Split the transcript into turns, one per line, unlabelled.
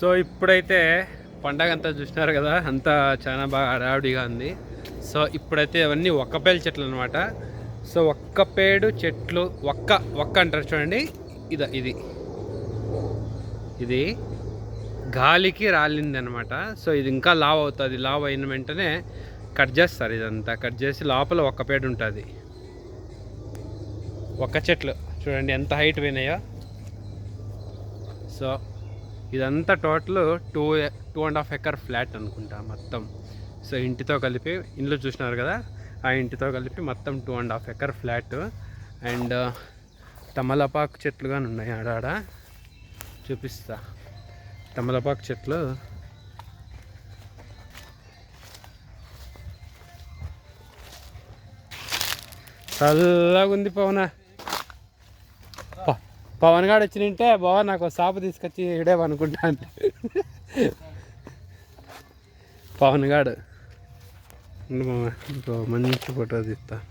So ఇప్పుడైతే పండగ అంతా చూసినారు కదా అంతా చాలా బాగా హడావిడిగా ఉంది. సో ఇప్పుడైతే అవన్నీ ఒక్కపేల చెట్లు అనమాట సో ఒక్కపేడు చెట్లు ఒక్క ఒక్క అంటారు చూడండి. ఇద ఇది. ఇది గాలికి రాలింది అనమాట సో ఇది ఇంకా లావ్ అవుతుంది. లావ్ అయిన వెంటనే కట్ చేస్తారు ఇదంతా. కట్ చేసి లోపల ఒక్క పేడు ఉంటుంది. ఒక్క చెట్లు. చూడండి ఎంత హైట్ పోయినాయో. సో ఇదంతా total two two and half acre flat అనుకుంటా మొత్తం. సో ఇంటితో కలిపి ఇంట్లో చూసినారు కదా ఆ ఇంటితో కలిపి మొత్తం two and half acre flat. And తమలపాకు చెట్లు కానీ ఉన్నాయి ఆడాడ చూపిస్తా. తమలపాకు చెట్లు. చల్లగా ఉంది పవన. పవన్ గారు వచ్చి వచ్చినంటే బావ నాకు ఒక సాపు తీసుకొచ్చి ఇడేమనుకుంటాను పవన్ గారు ఇంకో మంచి ఫోటో తీస్తాను